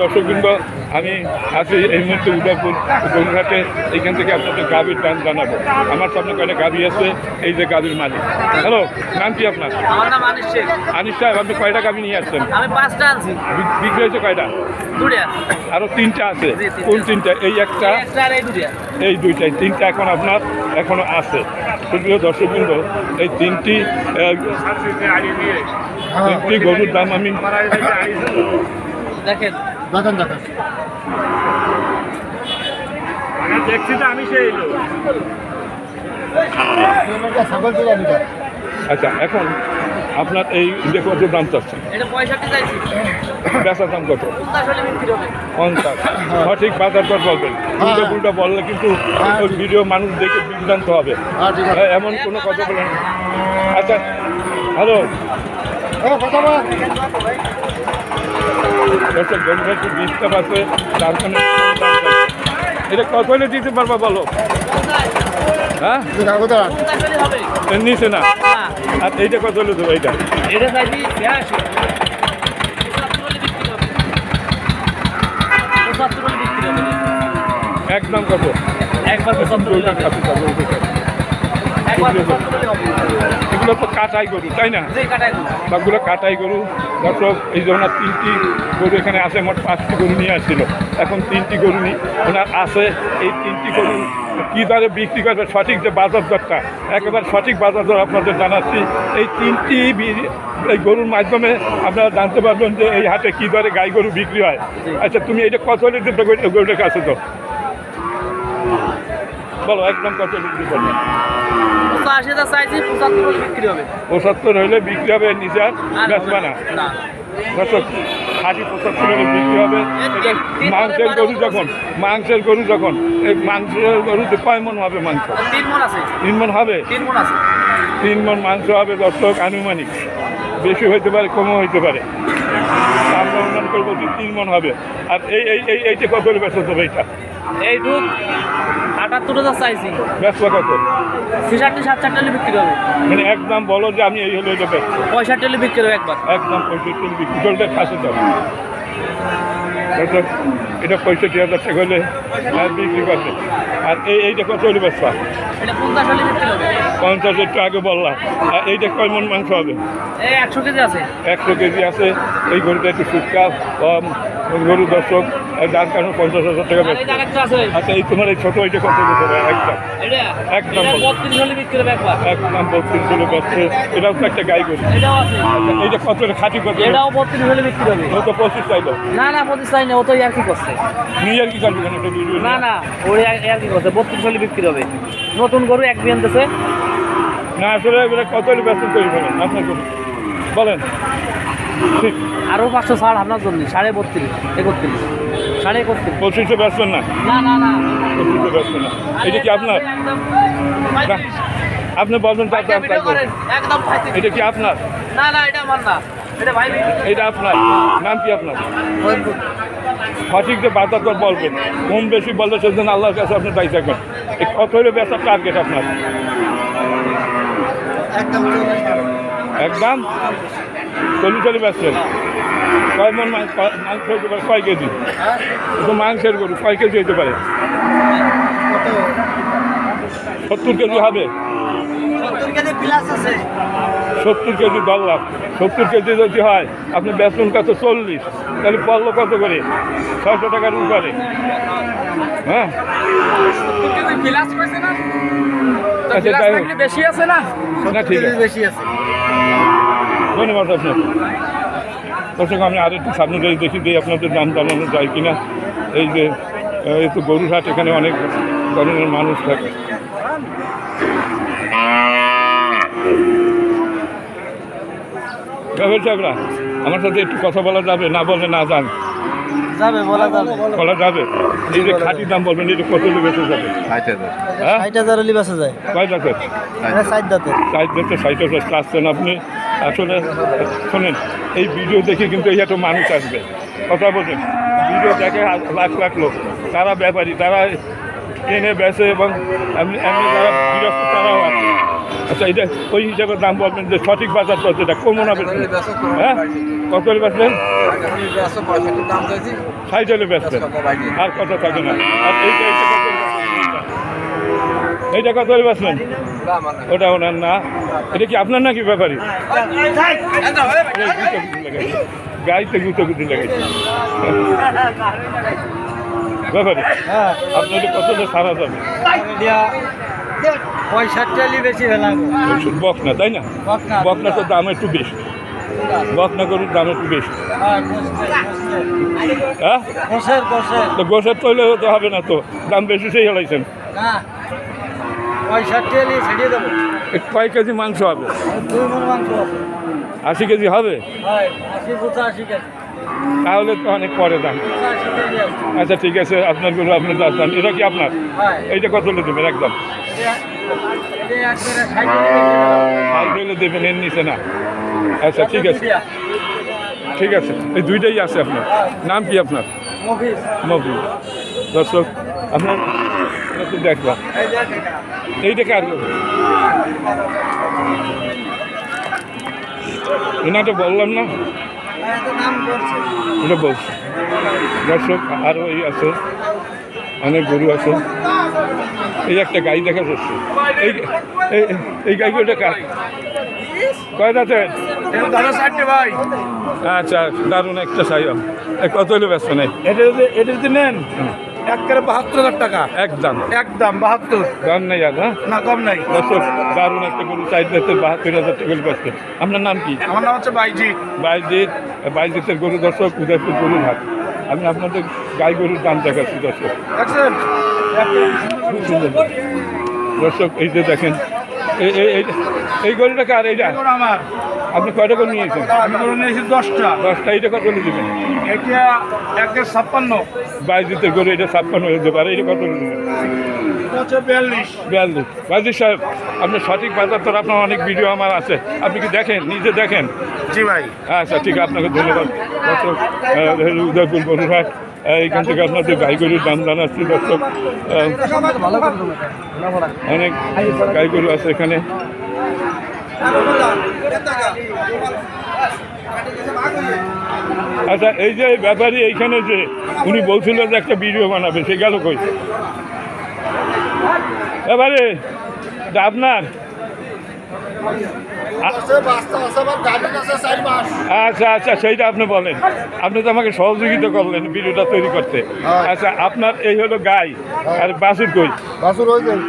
দর্শকবৃন্দ আমি আছি এই মুহূর্তে উদয়পুর গঙ্গাঘাটে এইখান থেকে আপনাদের গাভীর দাম জানাব। আমার সামনে কয়টা গাভী আছে এই যে গাভীর মালিক। হ্যালো নাম কি আপনার? আনিস সাহেব আপনি কয়টা গাভী নিয়ে আসছেন? বিক্রি হয়েছে কয়টা? আরও তিনটা আছে। কোন তিনটা? এই একটা? এই দুইটাই তিনটা এখন আপনার এখনও আছে। সুপ্রিয় দর্শকবৃন্দ এই তিনটি তিনটি গরুর দাম আমি দেখেন দেখেন দেখেন দেখছি তো আমি সেই ছাগল আচ্ছা এখন আপনার এই যে কত দাম চাচ্ছেন এটা বেচার দাম কত? পঞ্চাশ হলে বিক্রি হবে। পঞ্চাশ। সঠিক বাজার দর বলবেন। উল্টো উল্টো বললে কিন্তু ভিডিও মানুষ দেখে বিভ্রান্ত হবে। হ্যাঁ হ্যাঁ, এমন কোনো কথা বলেন না। আচ্ছা হ্যালো। দর্শক বন্ধুরা একটু ডিস্টার্ব আছে তার জন্য এটা কত হলে দিতে পারবা বলো? হ্যাঁ? নিচে না। আর এইটা কত হলে দেবো এইটা? একদম কত? একবার পঁচাত্তর হলে হবে একবার পঁচাত্তর হলে হবে এগুলো তো কাটাই গরু তাই না। সবগুলো কাটাই গরু। দর্শক এই যে ওনার তিনটি গরু এখানে আছে মোট পাঁচটি গরু নিয়ে আসছিল। এখন তিনটি গরু নি ওনার আছে এই তিনটি গরু কী দরে বিক্রি করবে? সঠিক যে বাজার দরটা একেবারে সঠিক বাজার দর আপনাদের জানাচ্ছি। এই তিনটি এই গরুর মাধ্যমে আপনারা জানতে পারবেন যে এই হাটে কী দরে গাই গরু বিক্রি হয়। আচ্ছা তুমি এটা কত হলে দিতে গরুটার কাছে তো। বলো একদম কত বিক্রি করবে পঁচাত্তর হলে বিক্রি হবে। আর বেচবে না। দর্শক ষাটি পঁচাত্তর হলে বিক্রি হবে। এটা মাংসের গরু যখন মাংসের গরু যখন এই মাংসের গরুতে কয় মন হবে মাংস? তিন মন হবে? তিন মন মাংস হবে দর্শক আনুমানিক। বেশি হইতে পারে কমও হইতে পারে। আমরা অনুমান করব তিন মন হবে। আর এই এই এই এইটা কত বেচতে হবে এইটা এই দুধ আটাত্তর হাজার চাইছি। বেচবা কত ছেষট্টি সাতষট্টি হলে বিক্রি হবে। মানে একদম বলো যে আমি এই হলে বেচবো। পঁয়ষট্টি হলে বিক্রি হবে একবার। একদম পঁয়ষট্টি বিক্রি করলে খাসে যাবে এটা পঁয়ষট্টি হাজার টাকা হলে বিক্রি করবে আর এই এইটা কত হলে বেচবা? পঞ্চাশ হলে একটু আগে বললাম। আর এইটা কয় মন মাংস হবে? একশো কেজি আছে। একশো কেজি আছে। এই গরুটা একটু সুটকা গরু দর্শক পঞ্চাশ হাজার টাকা আচ্ছা এই তোমার এই ছোটো এইটা কত দিতে হবে একদম। একদম বত্রিশ। হলে এটাও তো একটা গাই আচ্ছা এইটা কত হলে খাঁটি কত? এটাও বত্রিশ হলে বিক্রি হবে। ও তো পঁচিশ চাইলো। না না পঁচিশ চাই না ও তো কি করছে? নিয়ে কি করবি না না কি করছে? বত্রিশ হলে বিক্রি হবে। নতুন গরু এক বিয়ান দিছে না আসলে এগুলো কত হলে ব্যস্ত তৈরি করেন আপনার বলেন। ঠিক আরও পাঁচশো ছাড় আপনার জন্য সাড়ে বত্রিশ একত্রিশ। সাড়ে একত্রিশ পঁচিশে ব্যস্ত না? না না না। পঁচিশে ব্যস্ত না। এটা কি আপনার? আপনি বলবেন এটা কি আপনার? না না এটা আমার না। এটা ভাই এটা আপনার। নাম কি আপনার? সঠিক যে বাজার দর বলবেন কম বেশি বললে সেদিন আল্লাহর কাছে আপনি দায়ী থাকবেন। কত হলে বেচার টার্গেট আপনার? একদম? চল্লিশ চল্লিশ বেচছেন কয় মন মাংস মাংস হতে পারে? কয় কেজি? তো মাংসের গরু কয় কেজি হইতে পারে? সত্তর কেজি হবে। সত্তর কেজি ধরলাম সত্তর কেজি যদি হয় আপনি বেতন কত? চল্লিশ। তাহলে পড়ল কত করে? ছয়শো টাকার উপরে। হ্যাঁ? আচ্ছা যাই হোক। বেশি আছে না? না ঠিক আছে। বেশি আছে। ধন্যবাদ আপনার দর্শক আমি আর একটু সামনে যাই দেখি দিই আপনাদের দাম জানানো যায় কিনা। এই যে এই তো গরুরহাট এখানে অনেক ধরনের মানুষ থাকে। সাহেবরা আমার সাথে একটু কথা বলা যাবে? না বলে না যান যাবে বলা যাবে। বলা যাবে? এই যে খাঁটি দাম বলবেন এটা কত বেঁচে যাবে? হ্যাঁ? ষাট হাজার হলে বেসা যায়। কয় লাখের ষাট দাঁতের। সাইড দেখতে সাইড হাজার আসছেন আপনি আসলে, শোনেন, এই ভিডিও দেখে কিন্তু এই একটা মানুষ আসবে। কথা বলছেন, ভিডিও দেখে লাখ লাখ লোক। তারা ব্যাপারী, তারা এনে বেচে এবং এমনি যারা বিরক্ত, তারাও আছে আচ্ছা এটা ওই হিসাবে দাম বলবেন যে সঠিক বাজার কত এটা কমন হবে হ্যাঁ? কত হলে বেচবেন? ষাট হলে আর কত থাকে না। আর এইটা এইটা কত হলে? ওটা ওনার না। এটা কি আপনার নাকি ব্যাপারী? গাড়িতে গুঁতো গুঁতি লেগেছে। ব্যাপারী হ্যাঁ। আপনার কত হলে সারা যাবে পঁয়ষট্টি বেশি বকনা তাই না? বকনা। তো দাম একটু বেশি। বকনা গরুর দাম একটু বেশি। হ্যাঁ বসের বসের তো গোসের তৈলে তো হবে না তো। দাম বেশি সেই হলাইছেন। না। পঁয়ষট্টি ছেড়িয়ে দেবো। কয় কেজি মাংস হবে? দুই মন মাংস আশি কেজি হবে? আশি পঁচাশি কেজি। তাহলে তো অনেক পরে দাম। আচ্ছা ঠিক আছে আপনার গরু আপনি দাম। এটা কি আপনার? এইটা কত হলে দেবেন একদম? হলে দেবেন এর নিচে না। আচ্ছা ঠিক আছে। ঠিক আছে। এই দুইটাই আছে আপনার। নাম কি আপনার? মফিজ। মফি দর্শক আপনার এইটা কার? এনাটা বললাম না? এটা বলছি। দর্শক আরও এই আছে। অনেক গরু আছে। এই একটা গাই দেখা যাচ্ছে। এই এই- গাইগুলোটা কার? কয় ভাই আচ্ছা দারুণ একটা সাইম কত হলে ব্যস্ত নেই? এটা যদি এটা যদি নেন? একেবারে বাহাত্তর হাজার টাকা। একদম। একদম বাহাত্তর। দাম নাই আর হ্যাঁ? না কম নাই। দর্শক দারুণ একটা গরু চাইতে বাহাত্তর হাজার টাকা ব্যস্ত আপনার নাম কি? আমার নাম হচ্ছে বাইজিৎ। বাইজিৎ বাইজিতের গরু দর্শক উদয়পুর গরুর হাট। আমি আপনাদের গাই গরুর দাম দেখাচ্ছি দর্শক। দর্শক এই যে দেখেন এই এই এই- এই গরুটা কার? এইটা? আমার। আপনি কয়টা করে নিয়েছেন আমি করে নিয়েছি দশটা। দশটা এইটা কত করে দেবেন এটা একের ছাপ্পান্ন। বাইজিতের গরু এটা ছাপ্পান্ন হতে পারে এটা কত দেবেন বিয়াল্লিশ। সাহেব আপনি সঠিক বাজার তো আপনার অনেক ভিডিও আমার আছে। আপনি কি দেখেন? নিজে দেখেন? জি ভাই। আচ্ছা ঠিক আছে আপনাকে ধন্যবাদ। উদয়পুর আহ, এইখান থেকে আপনাদের গাই গরুর দাম জানাচ্ছি দর্শক। অনেক গাই গরু আছে এখানে। আচ্ছা এই যে ব্যাপারী এইখানে যে উনি বলছিল যে একটা ভিডিও বানাবে সে গেল কই? এবারে আপনার? আচ্ছা আচ্ছা সেইটা আপনি বলেন। আপনি তো আমাকে সহযোগিতা করলেন ভিডিওটা তৈরি করতে। হ্যাঁ। আচ্ছা আপনার এই হলো গাই আর বাসুর কই? বাসুর হয়ে যায়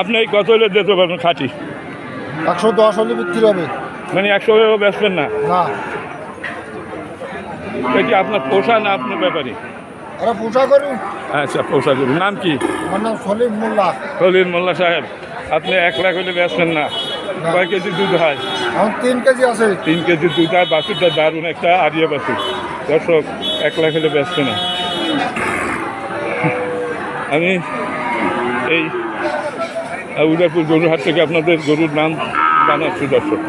আপনি এই কত হলে দিতে পারবেন খাঁটি? একশো দশ হলে বিক্রি হবে। মানে একশো হলেও বেচবেন না? এটা কি আপনার পোষা না আপনার ব্যাপারে? আরে পূজা করুন আচ্ছা করুন নাম কি? সলিম মোল্লা। খলিল মোল্লা সাহেব আপনি এক লাখ হলে বেচবেন না। কয় কেজি দুধ হয়? তিন কেজি আছে। তিন কেজি দুধ আর বাছুরটা দারুণ একটা আরিয়া বাছুর। দর্শক এক লাখ হলে বেচবে না। আমি এই উদয়পুর গরুহাট থেকে আপনাদের গরুর নাম জানাচ্ছি দর্শক।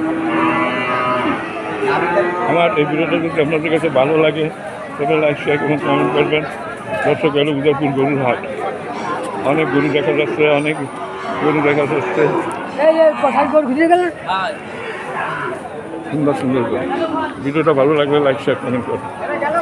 আমার এই ভিডিওটা যদি আপনাদের কাছে ভালো লাগে তবে লাইক শেয়ার এবং কমেন্ট করবেন। দর্শক এলো উদয়পুর গরুর হাট। অনেক গরু দেখা যাচ্ছে অনেক গরু দেখা যাচ্ছে। সুন্দর সুন্দর ভিডিওটা ভালো লাগলে লাইক শেয়ার কমেন্ট করবেন